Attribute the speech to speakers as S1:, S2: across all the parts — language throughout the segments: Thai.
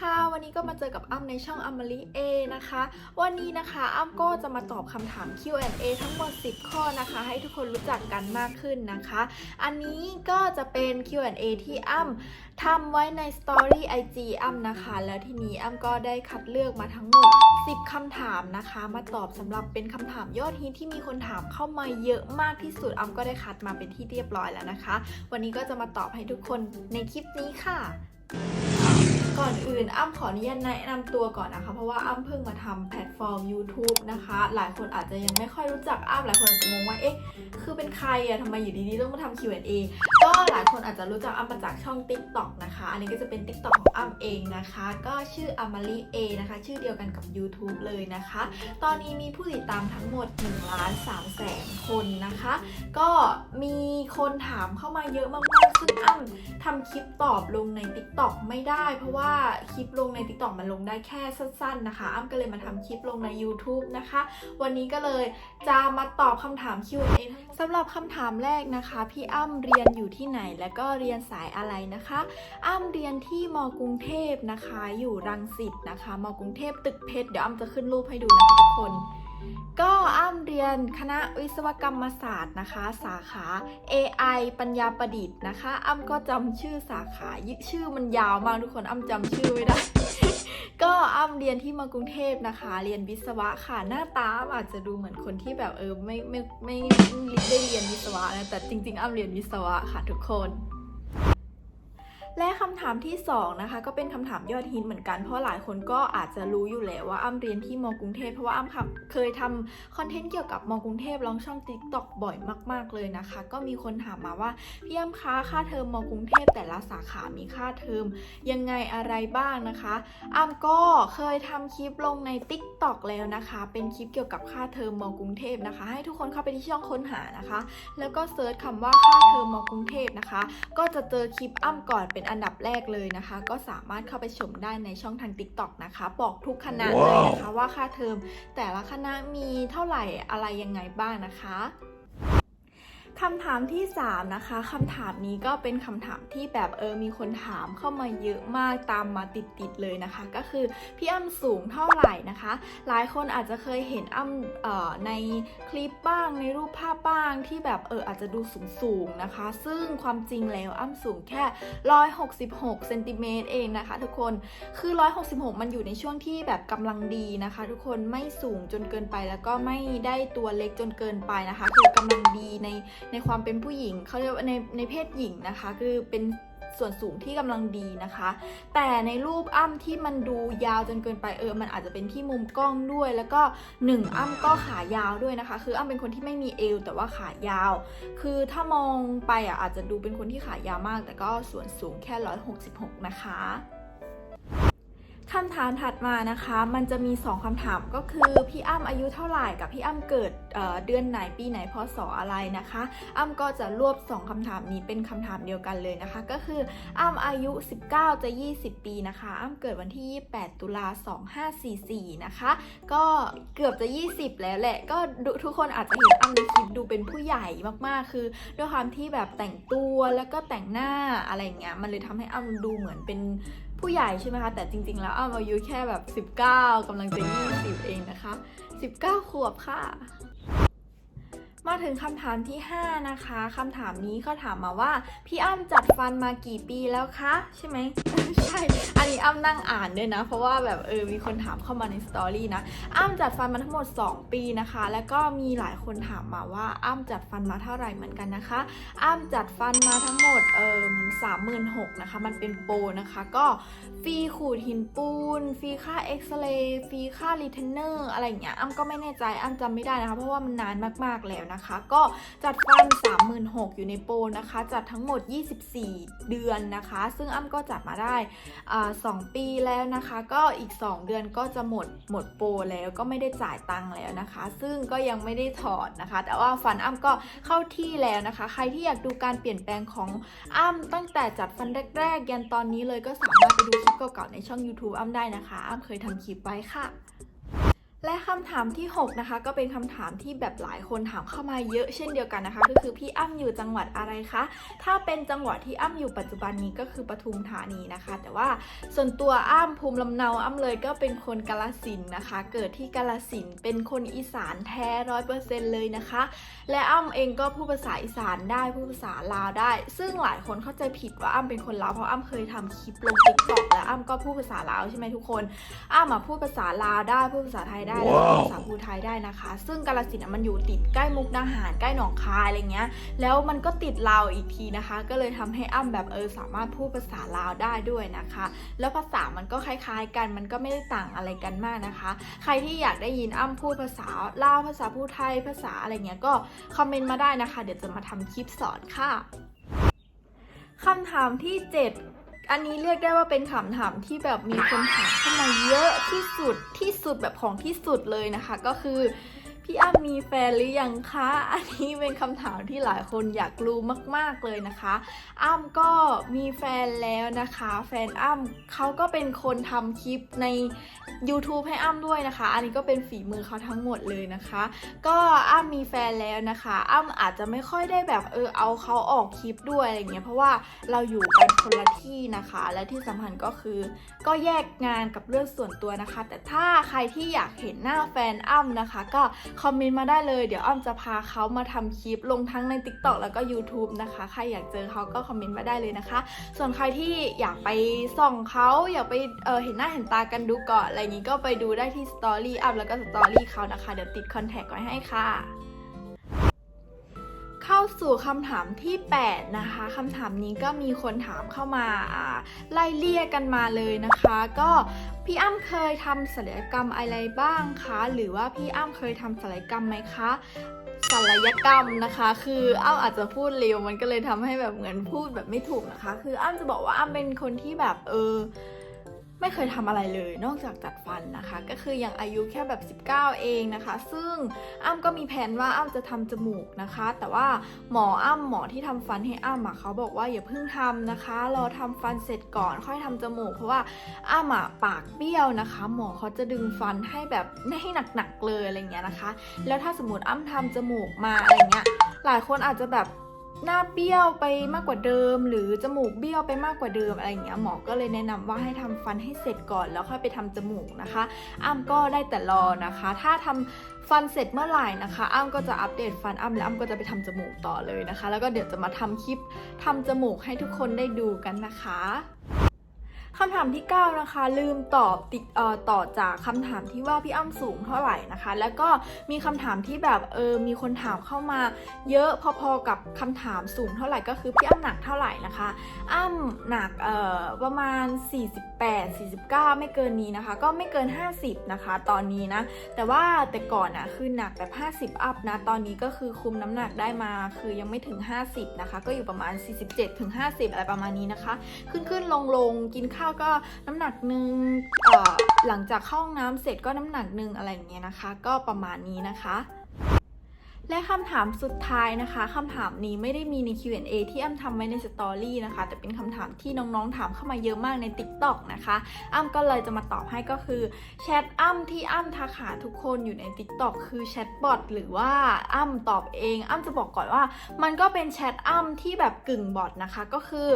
S1: ค่ะ วันนี้ก็มาเจอกับอ้ำในช่องอัมมารีเอนะคะ วันนี้นะคะอ้ำก็จะมาตอบคำถาม Q&A ทั้งหมด 10 ข้อนะคะ ให้ทุกคนรู้จักกันมากขึ้นนะคะ อันนี้ก็จะเป็น Q&A ที่อ้ำทำไว้ใน Story IG อ้ำนะคะ แล้วทีนี้อ้ำก็ได้คัดเลือกมาทั้งหมด 10คำถามนะคะ มาตอบสำหรับเป็นคำถามยอดฮิตที่มีคนถามเข้ามาเยอะมากที่สุดอ้ำก็ได้คัดมาเป็นที่เรียบร้อยแล้วนะคะ วันนี้ก็จะมาตอบให้ทุกคนในคลิปนี้ค่ะ ก่อนอื่นอ้ำขออนุญาตแนะนำตัวก่อนนะคะ เพราะว่าอ้ำเพิ่งมาทำแพลตฟอร์ม YouTube นะคะ หลายคนอาจจะยังไม่ค่อยรู้จักอ้ำหลายคนอาจจะงงว่าเอ๊ะคือเป็นใครอะทำไมอยู่ดีๆต้องมาทำ Q&A ก็หลายคนอาจจะรู้จักอ้ำมาจากช่อง TikTok นะคะ อันนี้ก็จะเป็น TikTok ของอ้ำเองนะคะ ก็ชื่ออม r ีเอนะคะ ชื่อเดียวกันกับ YouTube เลยนะคะ ตอนนี้มีผู้ติดตามทั้งหมด1ล้าน3แสนคนนะคะ ก็มีคนถามเข้ามาเยอะมากๆซึ่งอ้ำทำคลิปตอบลงใน TikTok ไม่ได้ เพราะว่าคลิปลงใน TikTok มันลงได้แค่สั้นๆนะคะ อ้ำก็เลยมาทำคลิปลงใน YouTube นะคะ วันนี้ก็เลยจะมาตอบคำถาม Q&A สำหรับคำถามแรกนะคะ พี่อ้ำเรียนอยู่ที่ไหนและก็เรียนสายอะไรนะคะ อ้ำเรียนที่มกรุงเทพนะคะ อยู่รังสิตนะคะมกรุงเทพตึกเพชรเดี๋ยวอ้ำจะขึ้นรูปให้ดูนะคะทุกคน ก็อ้ำเรียนคณะวิศวกรรมศาสตร์นะคะ สาขา AI ปัญญาประดิษฐ์นะคะ อ้ำก็จำชื่อสาขาชื่อมันยาวมากทุกคนอ้ำจำชื่อไม่ได้ ก็อ้ำเรียนที่มากรุงเทพนะคะ เรียนวิศวะค่ะหน้าตาอาจจะดูเหมือนคนที่แบบเออไม่ไม่ไม่ได้เรียนวิศวะนะแต่จริง ๆ อ้ำเรียนวิศวะค่ะทุกคน และคำถามที่สองนะคะก็เป็นคำถามยอดฮิตเหมือนกันเพราะหลายคนก็อาจจะรู้อยู่แล้วว่าอ้ำเรียนที่มกรุงเทพเพราะว่าอ้ำค่ะเคยทำคอนเทนต์เกี่ยวกับมกรุงเทพลองช่อง TikTok บ่อยมาก ๆเลยนะคะ ก็มีคนถามมาว่าพี่อ้ำคะค่าเทอมมกรุงเทพแต่ละสาขามีค่าเทอมยังไงอะไรบ้างนะคะอ้ำก็เคยทำคลิปลงใน TikTok แล้วนะคะ เป็นคลิปเกี่ยวกับค่าเทอมมกรุงเทพนะคะ ให้ทุกคนเข้าไปที่ช่องค้นหานะคะ แล้วก็เซิร์ชคำว่าค่าเทอมมกรุงเทพนะคะ ก็จะเจอคลิปอ้ำก่อนเป็นอันดับแรกเลยนะคะ ก็สามารถเข้าไปชมได้ในช่องทาง TikTok นะคะ บอกทุกคณะเลยนะคะว่าค่าเทอมแต่ละคณะมีเท่าไหร่อะไรยังไงบ้างนะคะ คำถามที่ 3 นะคะคำถามนี้ก็เป็นคำถามที่แบบเออมีคนถามเข้ามาเยอะมากตามมาติดๆเลยนะคะ ก็คือพี่อ้ำสูงเท่าไหร่นะคะ หลายคนอาจจะเคยเห็นอ้ำเอ่อในคลิปบ้างในรูปภาพบ้างที่แบบเอออาจจะดูสูงๆนะคะ ซึ่งความจริงแล้วอ้ำสูงแค่ 166เซนติเมตรเองนะคะ ทุกคนคือ 166 มันอยู่ในช่วงที่แบบกำลังดีนะคะ ทุกคนไม่สูงจนเกินไปแล้วก็ไม่ได้ตัวเล็กจนเกินไปนะคะ คือกำลังดีในในความเป็นผู้หญิงเขาเรียกว่าในในเพศหญิงนะคะ คือเป็นส่วนสูงที่กำลังดีนะคะ แต่ในรูปอ้ำที่มันดูยาวจนเกินไปเออ มันอาจจะเป็นที่มุมกล้องด้วย แล้วก็หนึ่งอ้ำก็ขายาวด้วยนะคะ คืออ้ำเป็นคนที่ไม่มีเอวแต่ว่าขายาว คือถ้ามองไปอะอาจจะดูเป็นคนที่ขายาวมาก แต่ก็ส่วนสูงแค่ 166 นะคะ คำถามถัดมานะคะ มันจะมี 2คำถามก็คือพี่อ้ำอายุเท่าไหร่กับพี่อ้ำเกิดเเดือนไหนปีไหนพศอะไรนะคะ อ้ำก็จะรวบ 2คำถามนี้เป็นคำถามเดียวกันเลยนะคะ ก็คืออ้ำอายุ 19 จะ 20 ปีนะคะ อ้ำเกิดวันที่ 28 ตุลา2544 นะคะ ก็เกือบจะ 20 แล้วแหละ ก็ทุกคนอาจจะเห็นอ้ำในคลิปดูเป็นผู้ใหญ่มากๆ คือด้วยความที่แบบแต่งตัวแล้วก็แต่งหน้าอะไรเงี้ย มันเลยทำให้อ้ำดูเหมือนเป็น ผู้ใหญ่ใช่ไหมคะ แต่จริงๆ แล้วอ้ำอายุแค่แบบ 19กำลังจะ20เองนะคะ 19 ขวบค่ะ มาถึงคำถามที่ 5 นะคะคำถามนี้เขาถามมาว่า พี่อ้ำจัดฟันมากี่ปีแล้วคะ ใช่ไหม ใช่ อันนี้อ้ำนั่งอ่านด้วยนะ เพราะว่าแบบเออมีคนถามเข้ามาในสตอรี่นะ อ้ำจัดฟันมาทั้งหมด 2 ปีนะคะ แล้วก็มีหลายคนถามมาว่า อ้ำจัดฟันมาเท่าไหร่เหมือนกันนะคะ อ้ำจัดฟันมาทั้งหมดเออสามหมื่นหกนะคะ มันเป็นโปรนะคะ ก็ฟรีขูดหินปูนฟรีค่าเอ็กซเรย์ฟรีค่ารีเทนเนอร์อะไรอย่างเงี้ยอ้ำก็ไม่แน่ใจอ้ำจำไม่ได้นะคะ เพราะว่ามันนานมากๆแล้วนะคะ ก็จัดฟัน 36,000อยู่ในโปรนะคะ จัดทั้งหมด 24 เดือนนะคะ ซึ่งอ้ำก็จัดมาได้สองปีแล้วนะคะ ก็อีก 2 เดือนก็จะหมดหมดโปรแล้วก็ไม่ได้จ่ายตังค์แล้วนะคะ ซึ่งก็ยังไม่ได้ถอดนะคะ แต่ว่าฟันอ้ำก็เข้าที่แล้วนะคะ ใครที่อยากดูการเปลี่ยนแปลงของอ้ำตั้งแต่จัดฟันแรกๆยันตอนนี้เลยก็สามารถไปดูคลิปเก่าๆในช่อง YouTube อ้ำได้นะคะ อ้ำเคยทำคลิปไว้ค่ะ และคำถามที่ 6 นะคะ ก็เป็นคำถามที่แบบหลายคนถามเข้ามาเยอะเช่นเดียวกันนะคะ ก็คือพี่อ้ำอยู่จังหวัดอะไรคะ ถ้าเป็นจังหวัดที่อ้ำอยู่ปัจจุบันนี้ก็คือปทุมธานีนะคะ แต่ว่าส่วนตัวอ้ำภูมิลำเนาอ้ำเลยก็เป็นคนกาลสินนะคะ เกิดที่กาลสินเป็นคนอีสานแท้ร้อยเปอร์เซ็นต์เลยนะคะ และอ้ำเองก็พูดภาษาอีสานได้พูดภาษาลาวได้ ซึ่งหลายคนเข้าใจผิดว่าอ้ำเป็นคนลาวเพราะอ้ำเคยทำคลิปลงติ๊กต็อกและอ้ำก็พูดภาษาลาวใช่ไหมทุกคน อ้ำมาพูดภาษาลาวได้พูดภาษาไทยได้แล้วก็พูดภาษาภูไทยได้นะคะ ซึ่งกาลสินธุ์อะมันอยู่ติดใกล้มุกดาหารใกล้หนองคายอะไรเงี้ย แล้วมันก็ติดลาวอีกทีนะคะ ก็เลยทำให้อ้ำแบบเออสามารถพูดภาษาลาวได้ด้วยนะคะ แล้วภาษามันก็คล้ายๆกันมันก็ไม่ได้ต่างอะไรกันมากนะคะ ใครที่อยากได้ยินอ้ำพูดภาษาลาวภาษาพูไทยภาษาอะไรเงี้ยก็คอมเมนต์มาได้นะคะ เดี๋ยวจะมาทำคลิปสอนค่ะคำถามที่ 7 อันนี้เรียกได้ว่าเป็นคำถามที่แบบมีคนถามเข้ามาเยอะที่สุดที่สุดแบบของที่สุดเลยนะคะ ก็คือ พี่อ้ำมีแฟนหรือยังคะ อันนี้เป็นคำถามที่หลายคนอยากรู้มาก ๆเลยนะคะ อ้ำก็มีแฟนแล้วนะคะ แฟนอ้ำเขาก็เป็นคนทำคลิปใน YouTube ให้อ้ำด้วยนะคะ อันนี้ก็เป็นฝีมือเขาทั้งหมดเลยนะคะ ก็อ้ำมีแฟนแล้วนะคะ อ้ำอาจจะไม่ค่อยได้แบบเออเอาเขาออกคลิปด้วยอะไรเงี้ย เพราะว่าเราอยู่กันคนละที่นะคะ และที่สำคัญก็คือ ก็แยกงานกับเรื่องส่วนตัวนะคะ แต่ถ้าใครที่อยากเห็นหน้าแฟนอ้ำนะคะ ก็คอมเมนต์มาได้เลย เดี๋ยวอ้ำจะพาเขามาทำคลิปลงทั้งใน TikTok แล้วก็ YouTube นะคะ ใครอยากเจอเขาก็คอมเมนต์มาได้เลยนะคะ ส่วนใครที่อยากไปส่องเขาอยากไปเเห็นหน้าเห็นตากันดูก่อนอะไรอย่างนี้ก็ไปดูได้ที่สตอรี่อัพแล้วก็สตอรี่เขานะคะ เดี๋ยวติดคอนแทคไว้ให้ค่ะเข้าสู่คำถามที่ 8 นะคะคำถามนี้ก็มีคนถามเข้ามาอ่าไล่เลี่ยกันมาเลยนะคะ ก็ พี่อ้ำเคยทำศัลยกรรมอะไรบ้างคะ หรือว่าพี่อ้ำเคยทำศัลยกรรมไหมคะศัลยกรรมนะคะ คืออ้ำอาจจะพูดเร็วมันก็เลยทำให้แบบเหมือนพูดแบบไม่ถูกนะคะ คืออ้ำจะบอกว่าอ้ำเป็นคนที่แบบเออ ไม่เคยทำอะไรเลยนอกจากจัดฟันนะคะ ก็คืออยังอายุแค่แบบ 19 เองนะคะ ซึ่งอ้ำก็มีแผนว่าอ้ำจะทำจมูกนะคะ แต่ว่าหมออ้ำหมอที่ทำฟันให้อ้ำอะเขาบอกว่าอย่าเพิ่งทำนะคะ รอทำฟันเสร็จก่อนค่อยทำจมูก เพราะว่าอ้ำอะปากเบี้ยวนะคะ หมอเขาจะดึงฟันให้แบบไม่ให้หนักๆเลยอะไรเงี้ยนะคะ แล้วถ้าสมมติอ้ำทำจมูกมาอะไรเงี้ยหลายคนอาจจะแบบ หน้าเบี้ยวไปมากกว่าเดิม หรือจมูกเบี้ยวไปมากกว่าเดิมอะไรอย่างเงี้ยหมอก็เลยแนะนำว่าให้ทำฟันให้เสร็จก่อนแล้วค่อยไปทำจมูกนะคะอ้ำก็ได้แต่รอนะคะ ถ้าทำฟันเสร็จเมื่อไหร่นะคะอ้ำก็จะอัปเดตฟันอ้ำแล้วอ้ำก็จะไปทำจมูกต่อเลยนะคะ แล้วก็เดี๋ยวจะมาทำคลิปทำจมูกให้ทุกคนได้ดูกันนะคะ คำถามที่ 9 นะคะ ลืมตอบติดเอ่อต่อจากคำถามที่ว่าพี่อ้ำสูงเท่าไหร่นะคะ แล้วก็มีคำถามที่แบบเออมีคนถามเข้ามา เยอะพอๆกับคำถามสูงเท่าไหร่ก็คือพี่อ้ำหนักเท่าไหร่นะคะ อ้ำหนักเอ่อประมาณ 48 49 ไม่เกินนี้นะคะ ก็ไม่เกิน 50 นะคะ ตอนนี้นะ แต่ว่าแต่ก่อนอะคือหนักแบบ 50 อัพนะ ตอนนี้ก็คือคุมน้ำหนักได้มาคือยังไม่ถึง 50 นะคะ ก็อยู่ประมาณ 47ถึง50 อะไรประมาณนี้นะคะ ขึ้นขึ้นลงลงกินข้าวก็น้ำหนักหนึ่งหลังจากเข้าห้องน้ำเสร็จก็น้ำหนักหนึ่งอะไรอย่างเงี้ยนะคะ ก็ประมาณนี้นะคะ และคำถามสุดท้ายนะคะคำถามนี้ไม่ได้มีใน Q&A ที่อ้ำทำไว้ในสตอรี่นะคะ แต่เป็นคำถามที่น้องๆถามเข้ามาเยอะมากใน TikTok นะคะอ้ำก็เลยจะมาตอบให้ก็คือแชทอ้ำที่อ้ำทักหาทุกคนอยู่ใน TikTok คือแชทบอทหรือว่าอ้ำตอบเองอ้ำจะบอกก่อนว่า มันก็เป็นแชทอ้ำที่แบบกึ่งบอทนะคะก็คือ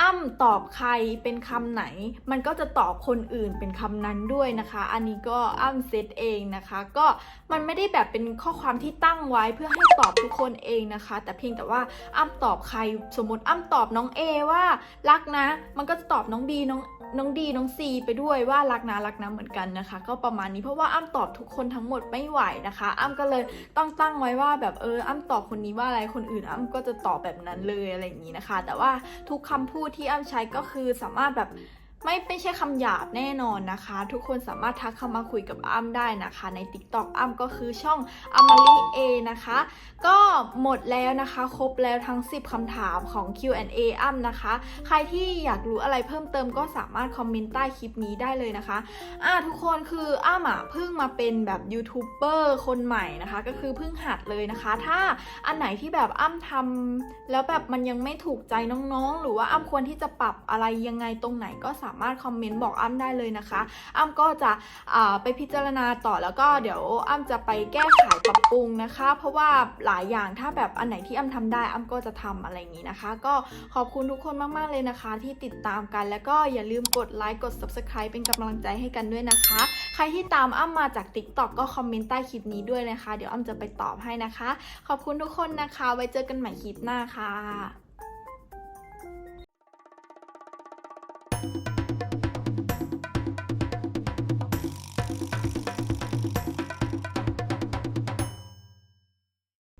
S1: อ้ำตอบใครเป็นคำไหน มันก็จะตอบคนอื่นเป็นคำนั้นด้วยนะคะ อันนี้ก็อ้ำเซตเองนะคะ ก็มันไม่ได้แบบเป็นข้อความที่ตั้งไว้เพื่อให้ตอบทุกคนเองนะคะ แต่เพียงแต่ว่าอ้ำตอบใครสมมติอ้ำตอบน้อง A ว่ารักนะ มันก็จะตอบน้อง B น้องน้องดีน้อง C ไปด้วยว่ารักนะรักนะเหมือนกันนะคะ ก็ประมาณนี้เพราะว่าอ้ำตอบทุกคนทั้งหมดไม่ไหวนะคะ อ้ำก็เลยต้องตั้งไว้ว่าแบบเอออ้ำตอบคนนี้ว่าอะไรคนอื่น อ้ำก็จะตอบแบบนั้นเลยอะไรอย่างนี้นะคะ แต่ว่าทุกคำพูดที่อ้ำใช้ก็คือสามารถแบบ ไม่ไม่ใช่คำหยาบแน่นอนนะคะ ทุกคนสามารถทักเข้ามาคุยกับอ้ำได้นะคะ ใน TikTok อ้ำก็คือช่องอม r ิเอนะคะ ก็หมดแล้วนะคะ ครบแล้วทั้ง 10คำถามของ Q&A อ้ำนะคะ ใครที่อยากรู้อะไรเพิ่มเติมก็สามารถคอมเมนต์ใต้คลิปนี้ได้เลยนะคะอ่าทุกคนคืออ้ำอะเพิ่งมาเป็นแบบยูทูบเบอร์คนใหม่นะคะ ก็คือเพิ่งหัดเลยนะคะ ถ้าอันไหนที่แบบอ้ำทำแล้วแบบมันยังไม่ถูกใจน้องๆ หรือว่าอ้ำควรที่จะปรับอะไรยังไงตรงไหนก็สาามารถคอมเมนต์บอกอ้ำได้เลยนะคะ อ้ำก็จะไปพิจารณาต่อแล้วก็เดี๋ยวอ้ำจะไปแก้ไขปรับปรุงนะคะ เพราะว่าหลายอย่างถ้าแบบอันไหนที่อ้ำทำได้อ้ำก็จะทำอะไรอย่างนี้นะคะ ก็ขอบคุณทุกคนมากๆเลยนะคะ ที่ติดตามกันแล้วก็อย่าลืมกดไลค์กด subscribe เป็นกำลังใจให้กันด้วยนะคะ ใครที่ตามอ้ำมาจาก TikTok ก็คอมเมนต์ใต้คลิปนี้ด้วยนะคะ เดี๋ยวอ้ำจะไปตอบให้นะคะ ขอบคุณทุกคนนะคะ ไว้เจอกันใหม่คลิปหน้าค่ะ